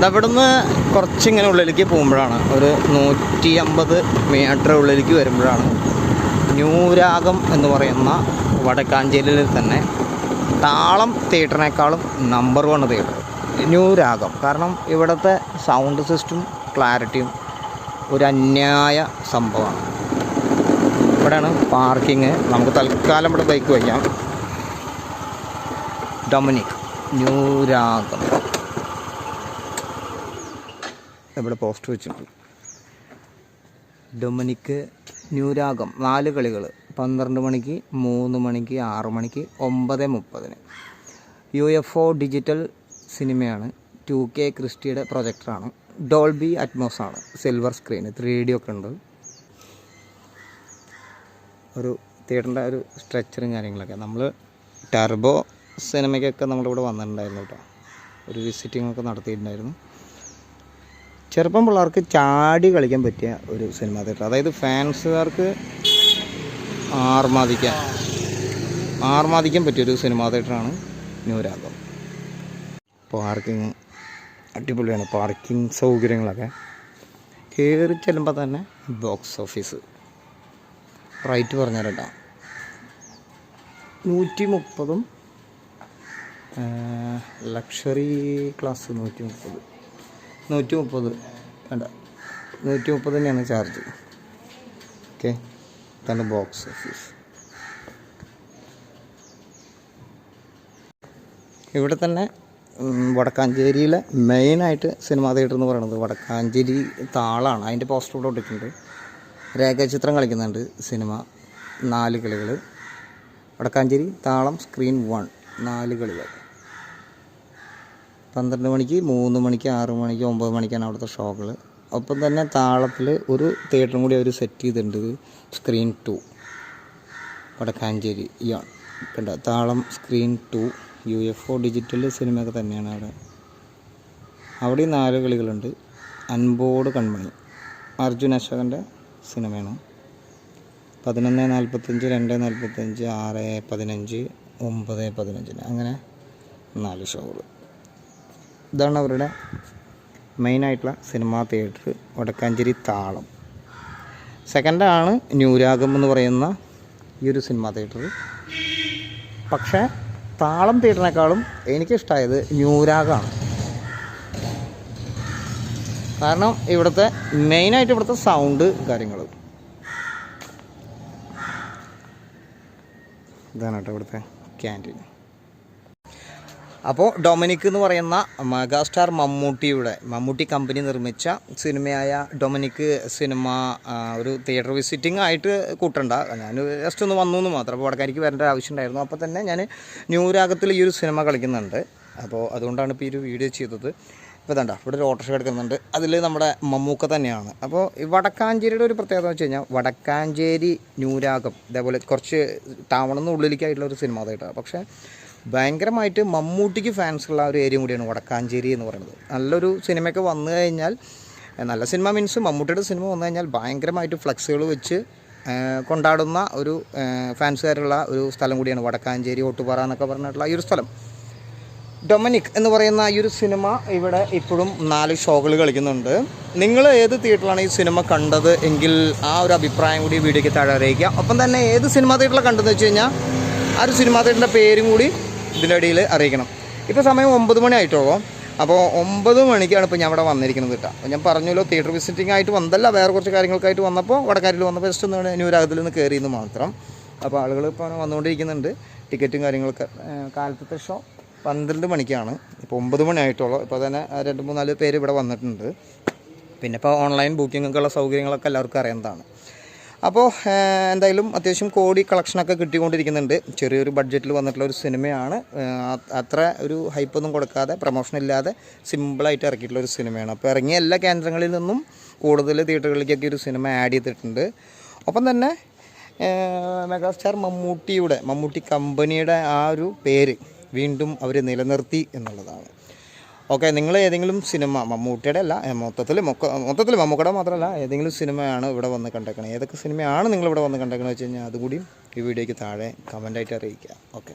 ഇതവിടുന്ന് കുറച്ചിങ്ങനെ ഉള്ളിലേക്ക് പോകുമ്പോഴാണ്. ഒരു നൂറ്റി അമ്പത് മീറ്റർ ഉള്ളിലേക്ക് വരുമ്പോഴാണ്. ന്യൂരാഗം എന്ന് പറയുന്ന വടക്കാഞ്ചേരിയിൽ തന്നെ താളം തിയേറ്ററിനേക്കാളും നമ്പർ വൺ തിയേറ്റർ. ന്യൂരാഗം. കാരണം ഇവിടുത്തെ സൗണ്ട് സിസ്റ്റം ക്ലാരിറ്റിയും ഒരു അന്യായ സംഭവമാണ്. ഇവിടെയാണ് പാർക്കിങ് നമുക്ക് തൽക്കാലം ഇവിടെ ബൈക്ക് വയ്ക്കാം. ഡൊമിനിക്. ന്യൂരാഗം. ഇവിടെ പോസ്റ്റ് വെച്ചിട്ടുണ്ട് ഡൊമിനിക്ക് ന്യൂരാഗം നാല് കളികൾ പന്ത്രണ്ട് മണിക്ക് മൂന്ന് മണിക്ക് ആറ് മണിക്ക് ഒമ്പത് മുപ്പതിന്. യു എഫ് ഒ ഡിജിറ്റൽ സിനിമയാണ്. ടു കെ ക്രിസ്റ്റിയുടെ പ്രൊജക്ടറാണ്. ഡോൾബി അറ്റ്മോസ് ആണ് സിൽവർ സ്ക്രീന് ത്രീ ഡി ഒക്കെ ഉണ്ട്. ഒരു തിയേറ്ററിന്റെ ഒരു സ്ട്രക്ചറും കാര്യങ്ങളൊക്കെ. നമ്മൾ ടർബോ സിനിമയ്ക്കൊക്കെ നമ്മളിവിടെ വന്നിട്ടുണ്ടായിരുന്നു കേട്ടോ. ഒരു വിസിറ്റിംഗ് ഒക്കെ നടത്തിയിട്ടുണ്ടായിരുന്നു. ചെറുപ്പം പിള്ളേർക്ക് ചാടി കളിക്കാൻ പറ്റിയ ഒരു സിനിമ തിയേറ്റർ. അതായത് ഫാൻസുകാർക്ക് ആർമാദിക്കാൻ ആർമാദിക്കാൻ പറ്റിയൊരു സിനിമാ തിയേറ്ററാണ് ന്യൂരാഗം. പാർക്കിങ് അടിപൊളിയാണ്. പാർക്കിംഗ് സൗകര്യങ്ങളൊക്കെ. കയറി ചെല്ലുമ്പോൾ തന്നെ ബോക്സ് ഓഫീസ്. റൈറ്റ് പറഞ്ഞുതരട്ടാ. നൂറ്റി മുപ്പതും ലക്ഷറി ക്ലാസ് നൂറ്റി മുപ്പത് നൂറ്റി മുപ്പത് വേണ്ട നൂറ്റി മുപ്പത് തന്നെയാണ് ചാർജ്. ഓക്കെ? തന്നെ ബോക്സ് ഓഫീസ് ഇവിടെ തന്നെ വടക്കാഞ്ചേരിയിലെ മെയിനായിട്ട് സിനിമാ തിയേറ്റർ എന്ന് പറയുന്നത് വടക്കാഞ്ചേരി താളാണ്. അതിന്റെ പോസ്റ്റർ ഇവിടെ ഇട്ടിട്ടുണ്ട്. രേഖാചിത്രം കളിക്കുന്നുണ്ട് സിനിമ നാല് കളികൾ വടക്കാഞ്ചേരി താളം സ്ക്രീൻ വൺ നാല് കളികൾ. പന്ത്രണ്ട് മണിക്ക് മൂന്ന് മണിക്ക് ആറ് മണിക്ക് ഒമ്പത് മണിക്കാണ് അവിടുത്തെ ഷോകൾ. ഒപ്പം തന്നെ താളത്തിൽ ഒരു തിയേറ്ററും കൂടി അവർ സെറ്റ് ചെയ്തിട്ടുണ്ട്. സ്ക്രീൻ ടു വടക്കാഞ്ചേരി ഇയാൾ. കണ്ട? Thalam screen two U F O digital സിനിമയൊക്കെ തന്നെയാണ് അവിടെ. അവിടെ നാല് കളികളുണ്ട്. അൻപോട് കൺമണി അർജുൻ അശോകന്റെ സിനിമയാണ് പതിനൊന്ന് നാൽപ്പത്തഞ്ച് രണ്ട് നാൽപ്പത്തഞ്ച് ആറ് പതിനഞ്ച് ഒമ്പത് പതിനഞ്ചിന്. അങ്ങനെ നാല് ഷോകൾ. ഇതാണ് അവരുടെ മെയിനായിട്ടുള്ള സിനിമാ തിയേറ്റർ വടക്കാഞ്ചേരി താളം. സെക്കൻഡാണ് ന്യൂരാഗം എന്ന് പറയുന്ന ഈ ഒരു സിനിമാ തിയേറ്റർ പക്ഷേ താളം തിയേറ്ററിനേക്കാളും എനിക്കിഷ്ടമായത് ന്യൂരാഗമാണ് കാരണം ഇവിടുത്തെ മെയിനായിട്ട് ഇവിടുത്തെ സൗണ്ട് കാര്യങ്ങൾ ഇതാണ് കേട്ടോ ഇവിടുത്തെ ക്യാന്റീൻ അപ്പോൾ ഡൊമിനിക് എന്ന് പറയുന്ന മെഗാസ്റ്റാർ മമ്മൂട്ടിയുടെ മമ്മൂട്ടി കമ്പനി നിർമ്മിച്ച സിനിമയായ ഡൊമിനിക് സിനിമ ഒരു തിയേറ്റർ വിസിറ്റിംഗ് ആയിട്ട് കൂട്ടണ്ട. ഞാൻ ജസ്റ്റ് ഒന്ന് വന്നു എന്ന് മാത്രം. അപ്പോൾ വടക്കാരിക്ക് വരേണ്ട ആവശ്യം ഉണ്ടായിരുന്നു. അപ്പോൾ തന്നെ ഞാൻ ന്യൂരാഗത്തിൽ ഈ ഒരു സിനിമ കളിക്കുന്നുണ്ട്. അപ്പോൾ അതുകൊണ്ടാണ് ഇപ്പോൾ ഈ ഒരു വീഡിയോ ചെയ്തത്. ഇപ്പോൾ ഇതണ്ട ഇവിടെ ഒരു ഓട്ടോറിക്ഷ എടുക്കുന്നുണ്ട്. അതിൽ നമ്മുടെ മമ്മൂക്ക തന്നെയാണ്. അപ്പോൾ ഈ വടക്കാഞ്ചേരിയുടെ ഒരു പ്രത്യേകത എന്ന് വെച്ച് കഴിഞ്ഞാൽ വടക്കാഞ്ചേരി ന്യൂരാഗം ഇതേപോലെ കുറച്ച് ടൗണിൽ നിന്ന് ഉള്ളിലേക്കായിട്ടുള്ള ഒരു സിനിമ അതായിട്ടാണ്. പക്ഷേ ഭയങ്കരമായിട്ട് മമ്മൂട്ടിക്ക് ഫാൻസ് ഉള്ള ഒരു ഏരിയ കൂടിയാണ് വടക്കാഞ്ചേരി എന്ന് പറയുന്നത്. നല്ലൊരു സിനിമയൊക്കെ വന്നു കഴിഞ്ഞാൽ നല്ല സിനിമ മീൻസ് മമ്മൂട്ടിയുടെ സിനിമ വന്നു കഴിഞ്ഞാൽ ഭയങ്കരമായിട്ട് ഫ്ലക്സുകൾ വെച്ച് കൊണ്ടാടുന്ന ഒരു ഫാൻസുകാരുള്ള ഒരു സ്ഥലം കൂടിയാണ് വടക്കാഞ്ചേരി ഓട്ടുപാറ എന്നൊക്കെ പറഞ്ഞിട്ടുള്ള ഈ ഒരു സ്ഥലം. ഡൊമിനിക് എന്ന് പറയുന്ന ഈ ഒരു സിനിമ ഇവിടെ ഇപ്പോഴും നാല് ഷോകൾ കളിക്കുന്നുണ്ട്. നിങ്ങൾ ഏത് തിയേറ്ററിലാണ് ഈ സിനിമ കണ്ടത് എങ്കിൽ ആ ഒരു അഭിപ്രായം കൂടി വീഡിയോയ്ക്ക് താഴെ അറിയിക്കുക. ഒപ്പം തന്നെ ഏത് സിനിമ തിയേറ്ററിലാണ് കണ്ടതെന്ന് വെച്ച് കഴിഞ്ഞാൽ ആ ഒരു സിനിമ തിയേറ്ററിന്റെ പേരും കൂടി ഇതിന്റെ അറിയിക്കണം. ഇപ്പോൾ സമയം ഒമ്പത് മണി ആയിട്ടുള്ളൂ. അപ്പോൾ ഒമ്പത് മണിക്കാണ് ഇപ്പോൾ ഞാൻ ഇവിടെ വന്നിരിക്കുന്നത് കേട്ടോ. അപ്പോൾ ഞാൻ പറഞ്ഞല്ലോ തിയേറ്റർ വിസിറ്റിംഗ് ആയിട്ട് വന്നല്ല വേറെ കുറച്ച് കാര്യങ്ങൾക്കായിട്ട് വന്നപ്പോൾ വടക്കാരിൽ വന്നപ്പോൾ ജസ്റ്റ് ഒന്ന് ന്യൂരാഗത്തിൽ നിന്ന് കയറിയെന്ന് മാത്രം. അപ്പോൾ ആളുകൾ ഇപ്പോൾ വന്നുകൊണ്ടിരിക്കുന്നുണ്ട്. ടിക്കറ്റും കാര്യങ്ങളൊക്കെ കാലത്തെ ഷോ പന്ത്രണ്ട് മണിക്കാണ്. ഇപ്പോൾ ഒമ്പത് മണി ആയിട്ടുള്ളൂ. ഇപ്പോൾ തന്നെ രണ്ട് മൂന്നാൽ പേര് ഇവിടെ വന്നിട്ടുണ്ട്. പിന്നെ ഇപ്പോൾ ഓൺലൈൻ ബുക്കിങ്ങൊക്കെയുള്ള സൗകര്യങ്ങളൊക്കെ എല്ലാവർക്കും അറിയുന്നതാണ്. അപ്പോൾ എന്തായാലും അത്യാവശ്യം കോടി കളക്ഷനൊക്കെ കിട്ടിക്കൊണ്ടിരിക്കുന്നുണ്ട്. ചെറിയൊരു ബഡ്ജറ്റിൽ വന്നിട്ടുള്ള ഒരു സിനിമയാണ്. അത്ര ഒരു ഹൈപ്പൊന്നും കൊടുക്കാതെ പ്രൊമോഷൻ ഇല്ലാതെ സിമ്പിളായിട്ട് ഇറക്കിയിട്ടുള്ള ഒരു സിനിമയാണ്. അപ്പോൾ ഇറങ്ങിയ എല്ലാ കേന്ദ്രങ്ങളിൽ നിന്നും കൂടുതൽ തിയേറ്ററുകളിലേക്കൊക്കെ ഒരു സിനിമ ആഡ് ചെയ്തിട്ടുണ്ട്. ഒപ്പം തന്നെ മെഗാസ്റ്റാർ മമ്മൂട്ടിയുടെ മമ്മൂട്ടി കമ്പനിയുടെ ആ ഒരു പേര് വീണ്ടും അവർ നിലനിർത്തി എന്നുള്ളതാണ്. ഓക്കെ നിങ്ങൾ ഏതെങ്കിലും സിനിമ മമ്മൂട്ടിയുടെ അല്ല മൊത്തത്തിൽ മൊത്തത്തിൽ മമ്മൂക്കട മാത്രമല്ല ഏതെങ്കിലും സിനിമയാണ് ഇവിടെ വന്ന് കണ്ടേക്കണത് ഏതൊക്കെ സിനിമയാണ് നിങ്ങൾ ഇവിടെ വന്ന് കണ്ടേക്കണമെന്ന് വെച്ച് കഴിഞ്ഞാൽ അതുകൂടി ഈ വീഡിയോയ്ക്ക് താഴെ കമന്റായിട്ട് അറിയിക്കുക. ഓക്കെ.